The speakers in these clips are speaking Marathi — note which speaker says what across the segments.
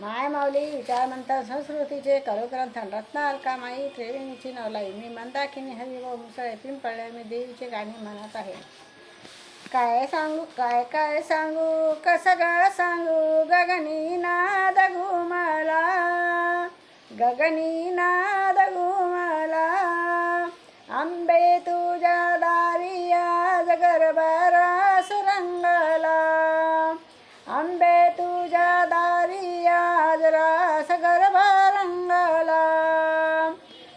Speaker 1: माय माऊली विचारमंत संस्कृतीचे करुग्रंथन का माई त्रिवेणीची नवलाई. मी मंदाकिनी हवी व मुसळे पिंपळे मी देवीचे गाणे म्हणत आहे. काय सांगू काय काय सांगू कसं ग सांगू? गगनी नाद घुमला गगनी नाद घुमला. आंबे तू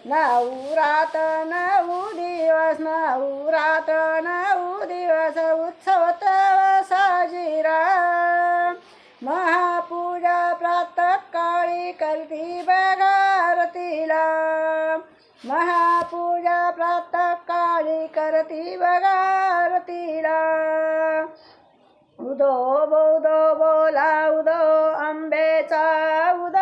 Speaker 1: नऊ रात नऊ दिवस नऊ रात नऊ दिवस उत्सव तव साजिरा. महापूजा प्रातःकाळी करती बगारतीला महापूजा प्रातःकाळी करती बगारतीला उदो बोदो बोला उदो आंबेचा उदो.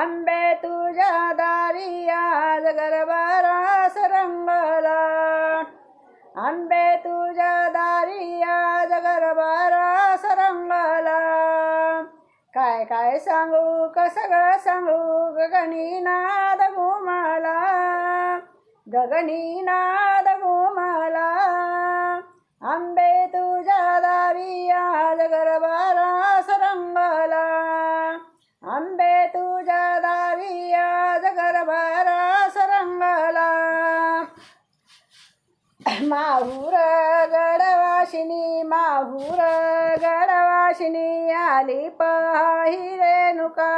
Speaker 1: आंबे तुझ्या दारी आज गरबारास रंगला आंबे तुझ्या दारी आज गरबारास रंगला काय काय सांगू क सगळं सांगू गगनी नाद घुमाला. गगनी नाद घुमाला. आंबे माहूर गडवाशिनी माहूर गडवाशिनी आली पाही रेणुका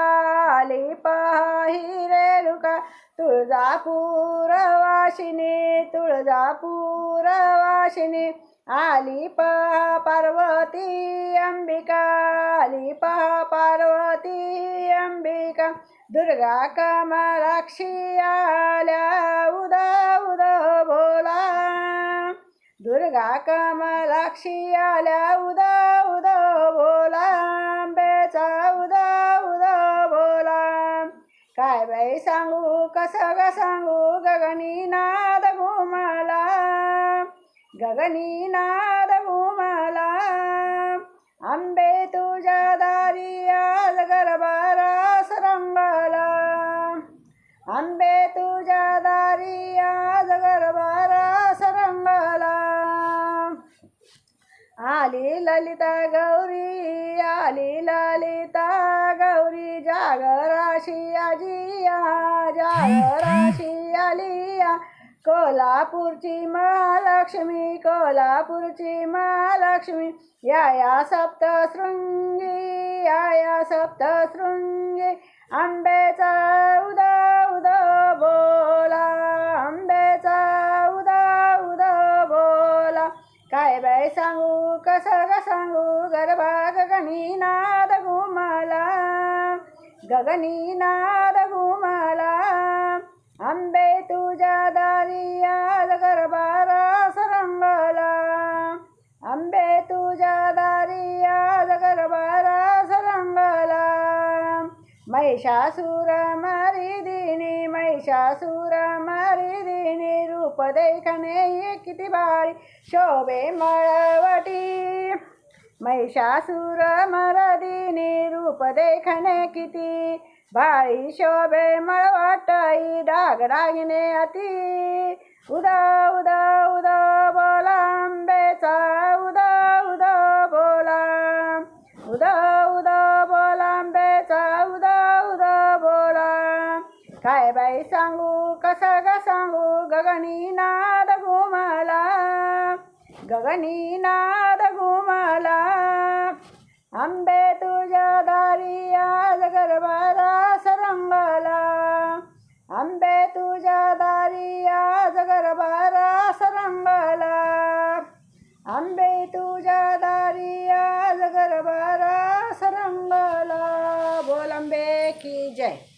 Speaker 1: आली पाही रेणुका. तुळजापूर वाशिनी तुळजापूर वाशिनी आली पहा पार्वती अंबिका आली पहा पार्वती अंबिका. दुर्गा कमराक्षी आल्या उदा दुर्गा कमलाक्षी आल्या उदा उदा बोला आंबेचा उदा उदा बोला काय बाई सांगू कसं ग सांगू गगनी नाद घुमाला गगनी नाद घुमाला आंबे आली ललिता गौरी आली ललिता गौरी जागराशी आजिया जागराशी आलिया कोल्हापूरची महालक्ष्मी कोल्हापूरची महालक्ष्मी या या सप्तशृंगी या या सप्तशृंगी आंबेचा उदा उदा बोला. गगनी नाद घुमाला आंबे तुझ्या दारी आज गरबारास रंगला आंबे तुझ्या दारी आज गरबारास रंगला महिषासुर मारी दिनी महिषासुर मारी दिनी रूप देखणे किती बाळी शोभे मळवटी महिषासुर मरदिनी रूप देखणे किती। बाळी शोभे मळवटाई डाग डागिने अति। उदा उदा उदा बोला आंबेचा उदा उदा बोला उदा उदा बोला आंबेचा उदा उदा बोला काय बाई सांगू कसं ग सांगू? गगनी नाद गगनी नाद घुमाला आंबे तुझ्या दारी आज गरबारा सरंगाला. आंबे तुझ्या दारी आज गरबारा सरंगाला. आंबे तुझ्या दारी आज गरबारा सरंगाला. बोल आंबे की जय.